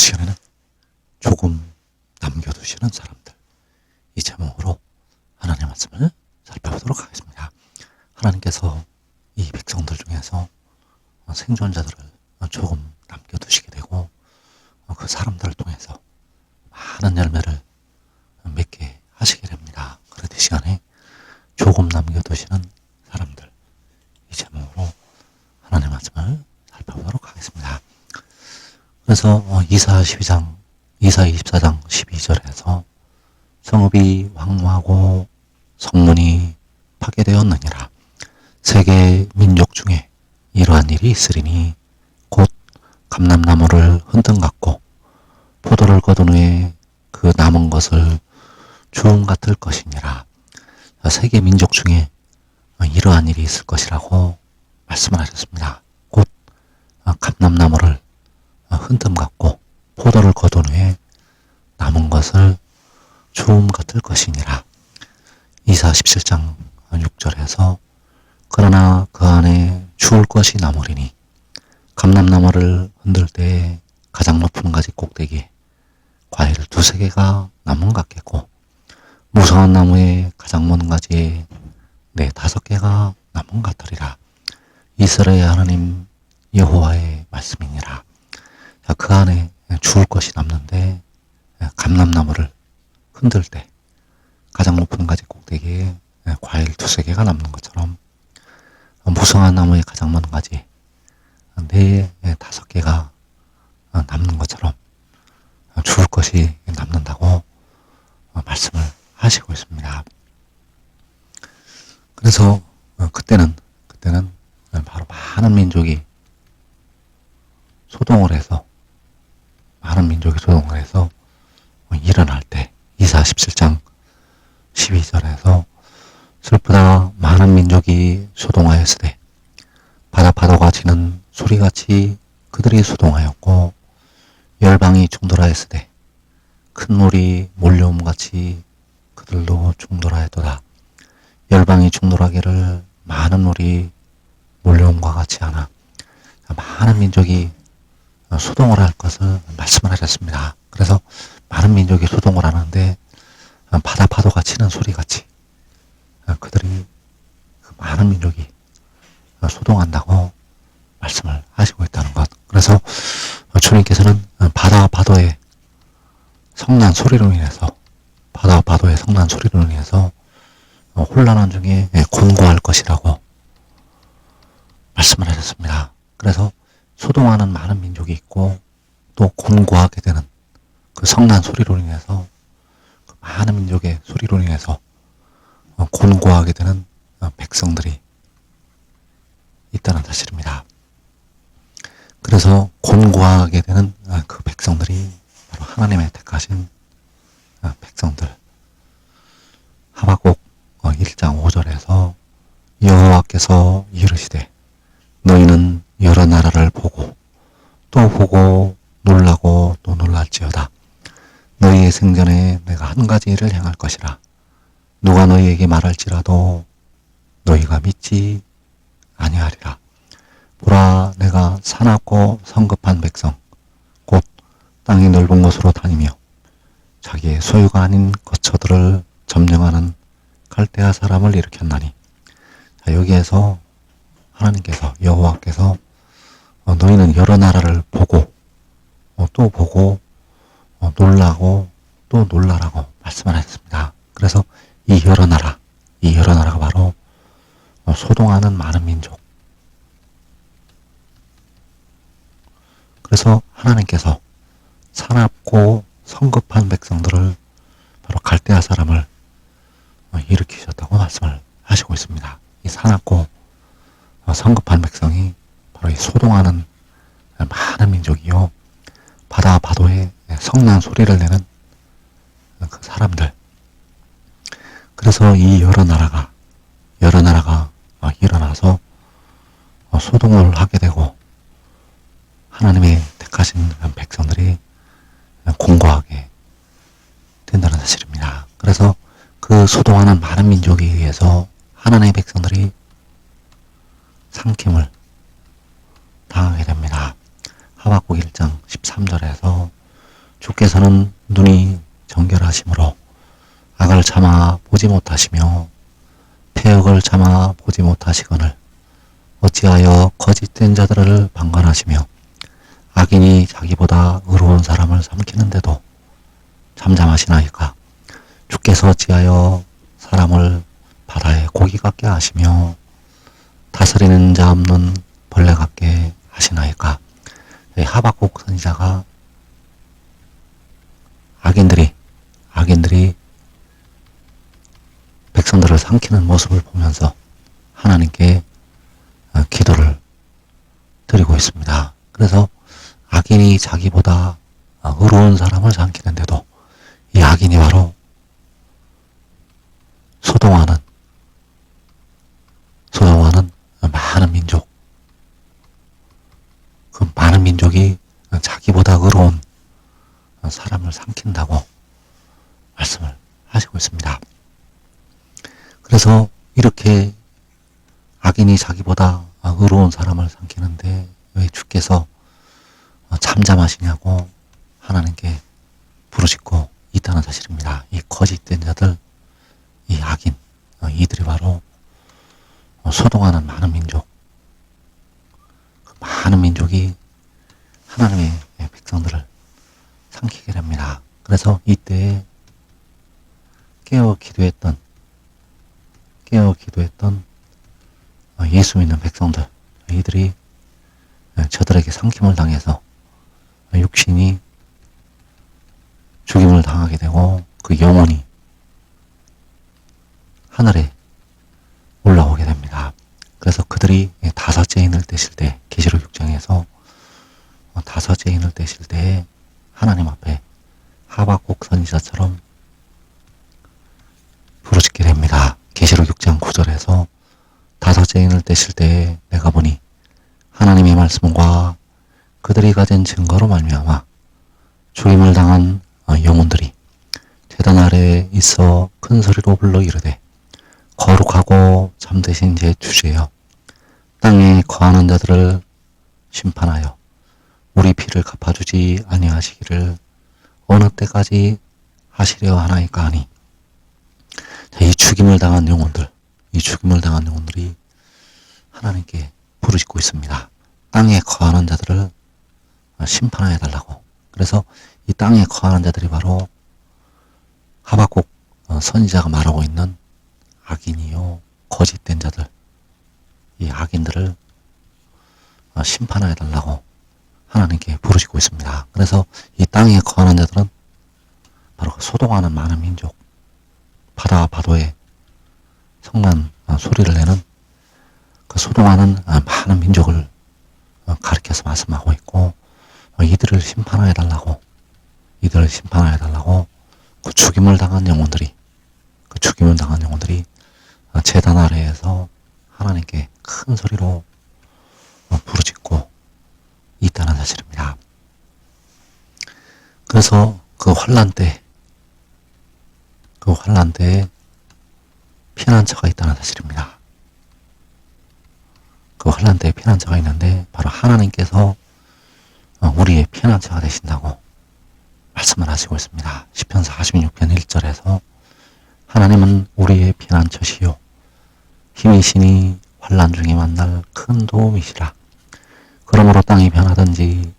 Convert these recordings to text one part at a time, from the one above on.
시간에는 조금 남겨두시는 사람들. 이 제목으로 하나님의 말씀을 살펴보도록 하겠습니다. 하나님께서 이 백성들 중에서 생존자들을 조금 남겨두시게 되고 그 사람들을 통해서 많은 열매를 맺게 하시게 됩니다. 이 시간에 조금 남겨두시는 사람들. 이 제목으로 하나님의 말씀을 살펴보도록 하겠습니다. 그래서 어, 이사 12장, 이사 24장 12절에서 성읍이 황무하고 성문이 파괴되었느니라. 세계 민족 중에 이러한 일이 있으리니 곧 감람나무를 흔든갖고 포도를 거둔 후에 그 남은 것을 주음 같을 것이니라. 세계 민족 중에 이러한 일이 있을 것이라고 말씀을 하셨습니다. 곧 감람나무를 흔듦 같고 포도를 거둔 후에 남은 것을 주음 같을 것이니라. 이사 17장 6절에서 그러나 그 안에 주울 것이 나무리니 감람나무를 흔들 때 가장 높은 가지 꼭대기에 과일 두세 개가 나무 같겠고 무성한 나무에 가장 먼 가지에 네 다섯 개가 나무 같으리라. 이스라엘 하나님 여호와의 말씀이니라. 자, 그 안에 주울 것이 남는데 감람나무를 흔들 때 가장 높은 가지 꼭대기에 과일 두세 개가 남는 것처럼 무성한 나무의 가장 먼 가지 네 다섯 개가 남는 것처럼 주울 것이 남는다고 말씀을 하시고 있습니다. 그래서 그때는 그때는 바로 많은 민족이 소동을 해서 많은 민족이 소동을 해서 일어날 때 이사 17장 12절에서 슬프다 많은 민족이 소동하였으되 바다 파도가 치는 소리같이 그들이 소동하였고 열방이 충돌하였으되 큰 물이 몰려옴 같이 그들도 충돌하였도다. 열방이 충돌하기를 많은 물이 몰려옴과 같이 하나 많은 민족이 소동을 할 것을 말씀을 하셨습니다. 그래서 많은 민족이 소동을 하는데 바다 파도가 치는 소리 같이 그들이 그 많은 민족이 소동한다고 말씀을 하시고 있다는 것. 그래서 주님께서는 바다와 파도의 성난 소리로 인해서 바다와 파도의 성난 소리로 인해서 혼란한 중에 곤고할 것이라고 말씀을 하셨습니다. 그래서 소동하는 많은 민족이 있고 또 곤고하게 되는 그 성난 소리로 인해서 그 많은 민족의 소리로 인해서 곤고하게 되는 백성들이 있다는 사실입니다. 그래서 곤고하게 되는 그 백성들이 바로 하나님의 택하신 백성들. 하박국 1장 5절에서 여호와께서 이르시되 너희는 여러 나라를 보고 또 보고 놀라고 또 놀랄지어다. 너희의 생전에 내가 한 가지 일을 행할 것이라. 누가 너희에게 말할지라도 너희가 믿지 아니하리라. 보라 내가 사납고 성급한 백성 곧 땅이 넓은 곳으로 다니며 자기의 소유가 아닌 거처들을 점령하는 갈대아 사람을 일으켰나니 자, 여기에서 하나님께서 여호와께서 어, 너희는 여러 나라를 보고 어, 또 보고 어, 놀라고 또 놀라라고 말씀을 하셨습니다. 그래서 이 여러 나라, 이 여러 나라가 바로 어, 소동하는 많은 민족. 그래서 하나님께서 사납고 성급한 백성들을 바로 갈대아 사람을 어, 일으키셨다고 말씀을 하시고 있습니다. 이 사납고 어, 성급한 백성이 바로 이 소동하는 많은 민족이요. 바다 바도에 성난 소리를 내는 그 사람들. 그래서 이 여러 나라가, 여러 나라가 일어나서 소동을 하게 되고 하나님의 택하신 백성들이 공고하게 된다는 사실입니다. 그래서 그 소동하는 많은 민족에 의해서 하나님의 백성들이 상킴을 당하게 됩니다. 하박국 1장 13절에서 주께서는 눈이 정결하심으로 악을 참아 보지 못하시며 폐역을 참아 보지 못하시거늘 어찌하여 거짓된 자들을 방관하시며 악인이 자기보다 의로운 사람을 삼키는데도 잠잠하시나이까? 주께서 어찌하여 사람을 바다에 고기 같게 하시며 다스리는 자 없는 벌레 같게 하시나이까? 이 하박국 선지자가 악인들이 악인들이 백성들을 삼키는 모습을 보면서 하나님께 어, 기도를 드리고 있습니다. 그래서 악인이 자기보다 어, 의로운 사람을 삼키는데도 이 악인이 바로 소동하는 소동하는 많은 민족 그 많은 민족이 자기보다 의로운 사람을 삼킨다고 말씀을 하시고 있습니다. 그래서 이렇게 악인이 자기보다 의로운 사람을 삼키는데 왜 주께서 잠잠하시냐고 하나님께 부르짖고 있다는 사실입니다. 이 거짓된 자들, 이 악인, 이들이 바로 소동하는 많은 민족, 그 많은 민족이 하나님의 백성들을 삼키게 됩니다. 그래서 이때 깨어 기도했던 깨어 기도했던 예수 믿는 백성들 이들이 저들에게 삼킴을 당해서 육신이 죽임을 당하게 되고 그 영혼이 하늘에 올라오게 됩니다. 그래서 그들이 다섯째 인을 떼실 때 계시록 6장에서 다섯째 인을 떼실 때 하나님 앞에 하박국 선지자처럼 부르짖게 됩니다. 계시록 6장 9절에서 다섯째 인을 떼실 때 내가 보니 하나님의 말씀과 그들이 가진 증거로 말미암아 죽임을 당한 영혼들이 재단 아래에 있어 큰 소리로 불러 이르되 거룩하고 잠드신 제 주제여 땅에 거하는 자들을 심판하여 우리 피를 갚아주지 아니하시기를 어느 때까지 하시려 하나이까 하니. 이 죽임을 당한 영혼들 이 죽임을 당한 영혼들이 하나님께 부르짖고 있습니다. 땅에 거하는 자들을 심판하여 달라고. 그래서 이 땅에 거하는 자들이 바로 하박국 어, 선지자가 말하고 있는 악인이요 거짓된 자들 이 악인들을 어, 심판하여 달라고 하나님께 부르짖고 있습니다. 그래서 이 땅에 거하는 자들은 바로 소동하는 많은 민족 바다 바도에 성난 어, 소리를 내는 그 소동하는 많은 민족을 가리켜서 말씀하고 있고 이들을 심판하여 달라고 이들을 심판하여 달라고 그 죽임을 당한 영혼들이 그 죽임을 당한 영혼들이 재단 아래에서 하나님께 큰 소리로 부르짖고 있다는 사실입니다. 그래서 그 환란 때, 그 환란 때에 피난처가 있다는 사실입니다. 그 환란 때에 피난처가 있는데 바로 하나님께서 우리의 피난처가 되신다고 말씀을 하시고 있습니다. 10편 46편 1절에서 하나님은 우리의 피난처시요 힘이시니 환란 중에 만날 큰 도움이시라. 그러므로 땅이 변하든지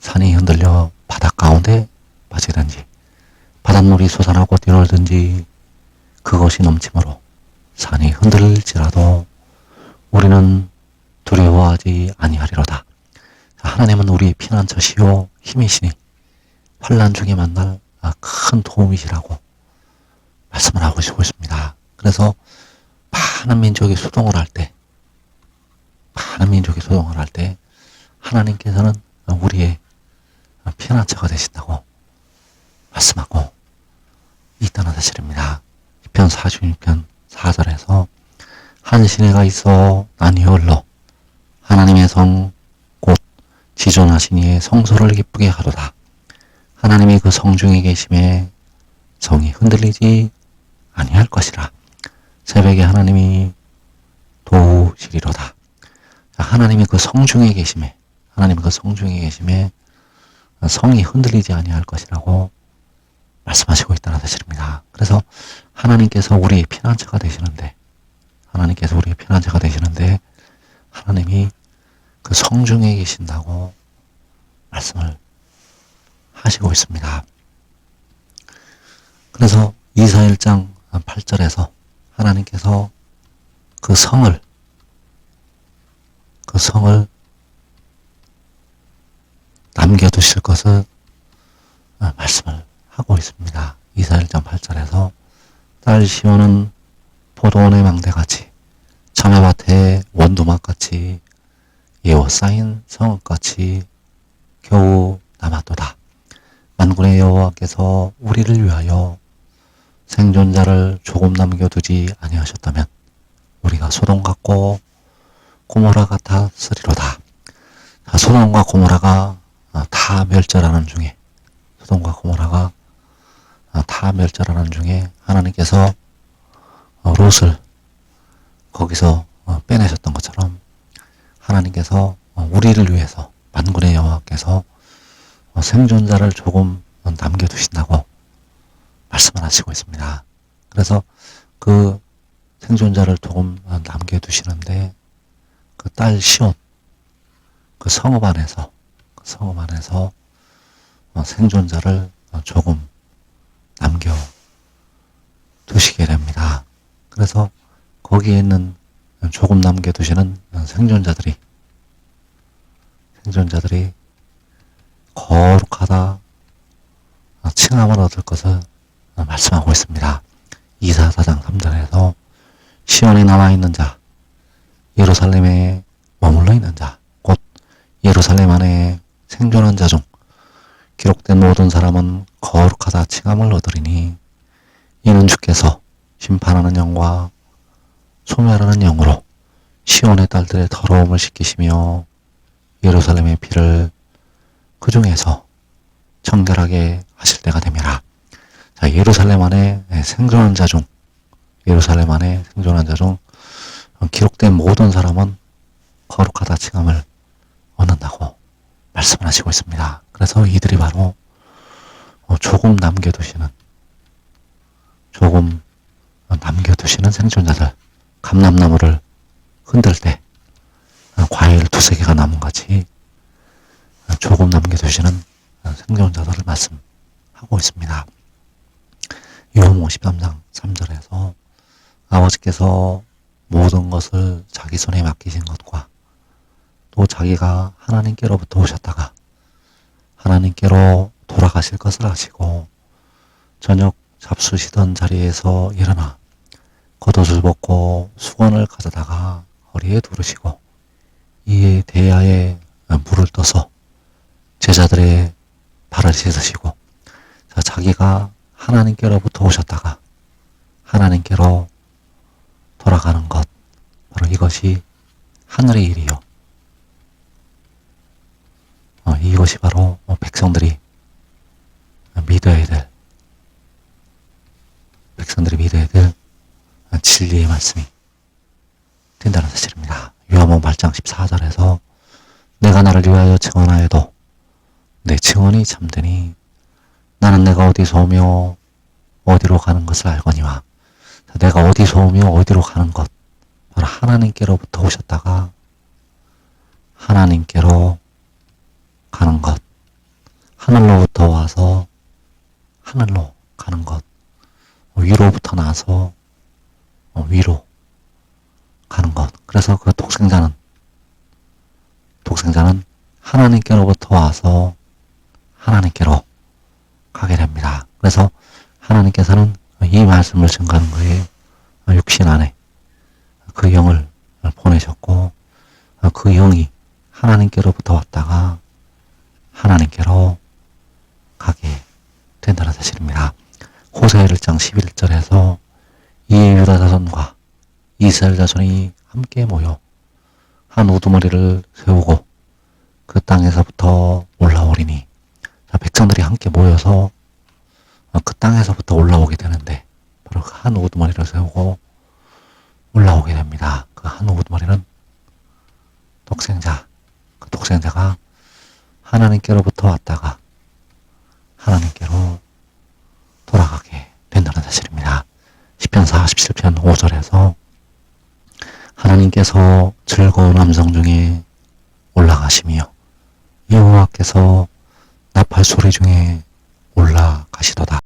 산이 흔들려 바닷 가운데 빠지든지 바닷물이 솟아나고 뛰놀든지 그것이 넘침으로 산이 흔들릴지라도 우리는 두려워하지 아니하리로다. 하나님은 우리의 피난처시요 힘이시니 환란 중에 만날 큰 도움이시라고 말씀을 하고 있습니다. 그래서 많은 민족이 소동을 할 때, 많은 민족이 소동을 할 때, 하나님께서는 우리의 피난처가 되신다고 말씀하고 있다는 사실입니다. 2편 46편 4절에서 한 시내가 있어 난이 흘러 하나님의 성 곧 지존하신 이의 성소를 기쁘게 하도다. 하나님이 그 성중에 계심에 성이 흔들리지 아니할 것이라. 새벽에 하나님이 도우시리로다. 하나님이 그 성중에 계심에, 하나님이 그 성중에 계심에 성이 흔들리지 아니할 것이라고 말씀하시고 있다 그래서 하나님께서 우리의 피난처가 되시는데 하나님께서 우리의 피난처가 되시는데 하나님이 그 성중에 계신다고 말씀을 하시고 있습니다. 그래서 이사 1장 8절에서 하나님께서 그 성을 그 성을 남겨두실 것을 어, 말씀을 하고 있습니다. 이사 1장 8절에서 딸 시온은 포도원의 망대같이 참외밭의 원두막같이 예워 쌓인 성읍같이 겨우 남았도다. 만군의 여호와께서 우리를 위하여 생존자를 조금 남겨두지 아니하셨다면 우리가 소돔 같고 고모라 같았으리로다. 자, 소돔과 고모라가 아, 다 멸절하는 중에 소돔과 고모라가 아, 다 멸절하는 중에 하나님께서 어, 롯을 거기서 어, 빼내셨던 것처럼 하나님께서 어, 우리를 위해서 만군의 여호와께서 생존자를 조금 남겨두신다고 말씀을 하시고 있습니다. 그래서 그 생존자를 조금 남겨두시는데 그 딸 시온 그 성읍 안에서 그 성읍 안에서 생존자를 조금 남겨 두시게 됩니다. 그래서 거기에 있는 조금 남겨두시는 생존자들이 생존자들이 거룩하다 칭함을 얻을 것을 말씀하고 있습니다. 이사 사장 3절에서 시온에 남아 있는 자, 예루살렘에 머물러 있는 자, 곧 예루살렘 안에 생존한 자 중 기록된 모든 사람은 거룩하다 칭함을 얻으리니 이는 주께서 심판하는 영과 소멸하는 영으로 시온의 딸들의 더러움을 씻기시며 예루살렘의 피를 그 중에서 청결하게 하실 때가 되미라. 자, 예루살렘 안에 생존한 자 중, 예루살렘 안에 생존한 자 중 기록된 모든 사람은 거룩하다 칭함을 말씀을 하시고 있습니다. 그래서 이들이 바로 조금 남겨두시는, 조금 남겨두시는 생존자들, 감람나무를 흔들 때 과일 두세 개가 남은 같이 조금 남겨두시는 생존자들을 말씀하고 있습니다. 요한 53장 3절에서 아버지께서 모든 것을 자기 손에 맡기신 것과 또 자기가 하나님께로부터 오셨다가 하나님께로 돌아가실 것을 아시고 저녁 잡수시던 자리에서 일어나 겉옷을 벗고 수건을 가져다가 허리에 두르시고 이에 대야에 물을 떠서 제자들의 발을 씻으시고 자기가 하나님께로부터 오셨다가 하나님께로 돌아가는 것 바로 이것이 하늘의 일이요. 어, 이것이 바로 백성들이 믿어야 될 백성들이 믿어야 될 진리의 말씀이 된다는 사실입니다. 요한복음 8장 14절에서 내가 나를 위하여 증언하여도 내 증언이 참되니 나는 내가 어디서 오며 어디로 가는 것을 알거니와 내가 어디서 오며 어디로 가는 것 바로 하나님께로부터 오셨다가 하나님께로 가는 것 하늘로부터 와서 하늘로 가는 것 위로부터 나서 어, 위로 가는 것. 그래서 그 독생자는 독생자는 하나님께로부터 와서 하나님께로 가게 됩니다. 그래서 하나님께서는 이 말씀을 증거하는 거에 육신 안에 그 영을 보내셨고 그 영이 하나님께로부터 왔다가 하나님께로 가게 된다는 사실입니다. 호세 1장 11절에서 이에 유다 자손과 이스라엘 자손이 함께 모여 한 우두머리를 세우고 그 땅에서부터 올라오리니 자, 백성들이 함께 모여서 그 땅에서부터 올라오게 되는데 바로 그 한 우두머리를 세우고 올라오게 됩니다. 그 한 우두머리는 독생자, 그 독생자가 하나님께로부터 왔다가 하나님께로 돌아가게 된다는 사실입니다. 10편 47편 5절에서 하나님께서 즐거운 함성 중에 올라가시며 여호와께서 나팔 소리 중에 올라가시도다.